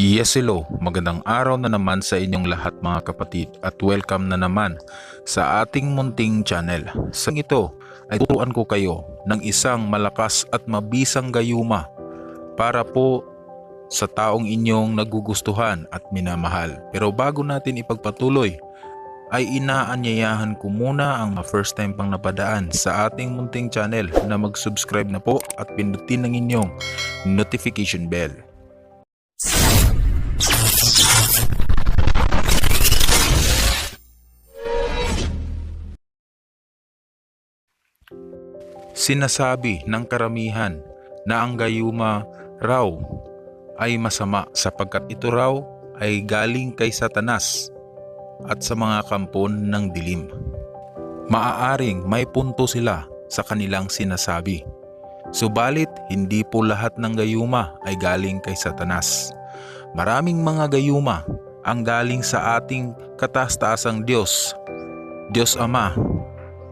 Yes hello, magandang araw na naman sa inyong lahat mga kapatid at welcome na naman sa ating munting channel. Sa ito ay turuan ko kayo ng isang malakas at mabisang gayuma para po sa taong inyong nagugustuhan at minamahal. Pero bago natin ipagpatuloy, ay inaanyayahan ko muna ang first time pang napadaan sa ating munting channel na mag-subscribe na po at pindutin ng inyong notification bell. Sinasabi ng karamihan na ang gayuma raw ay masama sapagkat ito raw ay galing kay Satanas at sa mga kampon ng dilim. Maaaring may punto sila sa kanilang sinasabi. Subalit hindi po lahat ng gayuma ay galing kay Satanas. Maraming mga gayuma ang galing sa ating kataas-taasang Diyos, Diyos Ama,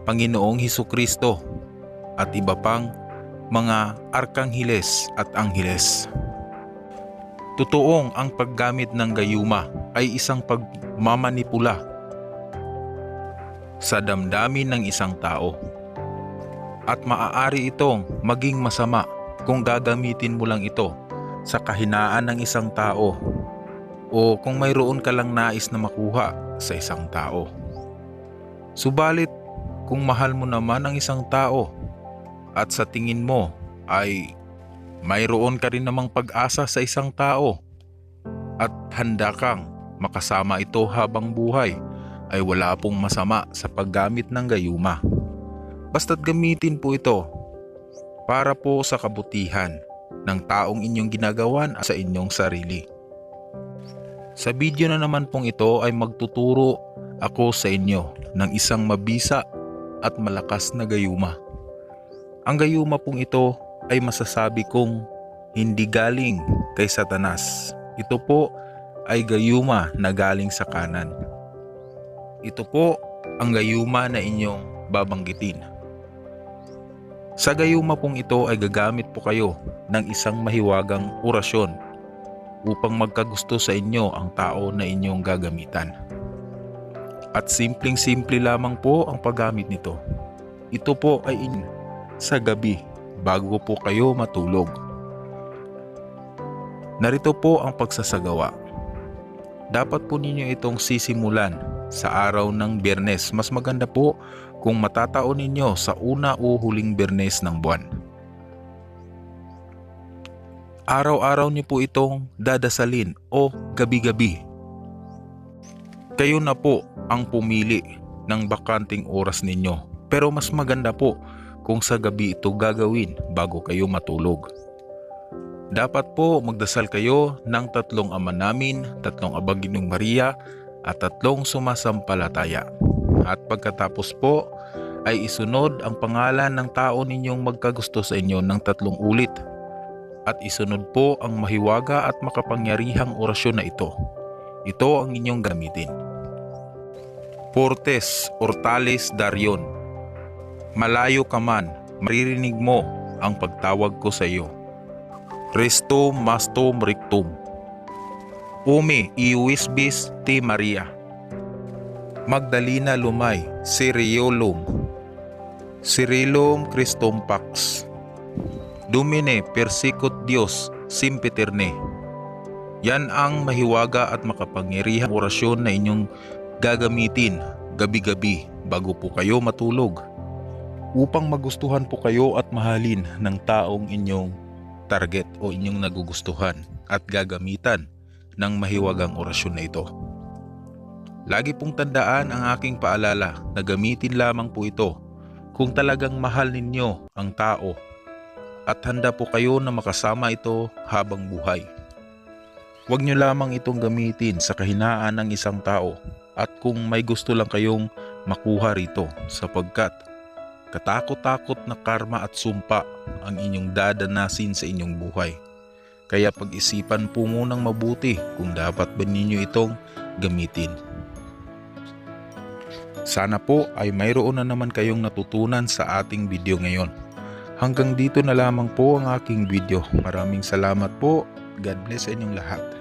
Panginoong Hesus Kristo at iba pang mga arkanghiles at anghiles. Totoong ang paggamit ng gayuma ay isang pagmamanipula sa damdamin ng isang tao. At maaari itong maging masama kung gagamitin mo lang ito sa kahinaan ng isang tao o kung mayroon ka lang nais na makuha sa isang tao. Subalit, kung mahal mo naman ang isang tao at sa tingin mo ay mayroon ka rin namang pag-asa sa isang tao at handa kang makasama ito habang buhay ay wala pong masama sa paggamit ng gayuma. Basta't gamitin po ito para po sa kabutihan ng taong inyong ginagawan sa inyong sarili. Sa video na naman pong ito ay magtuturo ako sa inyo ng isang mabisa at malakas na gayuma. Ang gayuma pong ito ay masasabi kong hindi galing kay Satanas. Ito po ay gayuma na galing sa kanan. Ito po ang gayuma na inyong babanggitin. Sa gayuma pong ito ay gagamit po kayo ng isang mahiwagang orasyon upang magkagusto sa inyo ang tao na inyong gagamitan. At simpleng-simple lamang po ang paggamit nito. Ito po ay in sa gabi bago po kayo matulog. Narito po ang pagsasagawa. Dapat po ninyo itong sisimulan sa araw ng biyernes. Mas maganda po kung matataon ninyo sa una o huling biyernes ng buwan. Araw-araw niyo po itong dadasalin o gabi-gabi. Kayo na po ang pumili ng bakanting oras ninyo. Pero mas maganda po kung sa gabi ito gagawin bago kayo matulog. Dapat po magdasal kayo ng tatlong ama namin, tatlong abaginong Maria at tatlong sumasampalataya. At pagkatapos po ay isunod ang pangalan ng tao ninyong magkagusto sa inyo ng tatlong ulit. At isunod po ang mahiwaga at makapangyarihang orasyon na ito. Ito ang inyong gamitin. Portes Ortales Darion Malayo ka man, maririnig mo ang pagtawag ko sa iyo. Resto mastom rictum. Ume iuisbis ti Maria. Magdalena Lumay, Siriolum. Sirilum Christum Pax. Dumine persicut Dios simpeterne. Yan ang mahiwaga at makapangyarihang orasyon na inyong gagamitin gabi-gabi bago po kayo matulog upang magustuhan po kayo at mahalin ng taong inyong target o inyong nagugustuhan at gagamitan ng mahiwagang orasyon na ito. Lagi pong tandaan ang aking paalala na gamitin lamang po ito kung talagang mahal ninyo ang tao at handa po kayo na makasama ito habang buhay. Huwag nyo lamang itong gamitin sa kahinaan ng isang tao at kung may gusto lang kayong makuha rito sapagkat katakot-takot na karma at sumpa ang inyong dadanasin sa inyong buhay. Kaya pag-isipan po munang mabuti kung dapat ba ninyo itong gamitin. Sana po ay mayroon na naman kayong natutunan sa ating video ngayon. Hanggang dito na lamang po ang aking video. Maraming salamat po. God bless sa inyong lahat.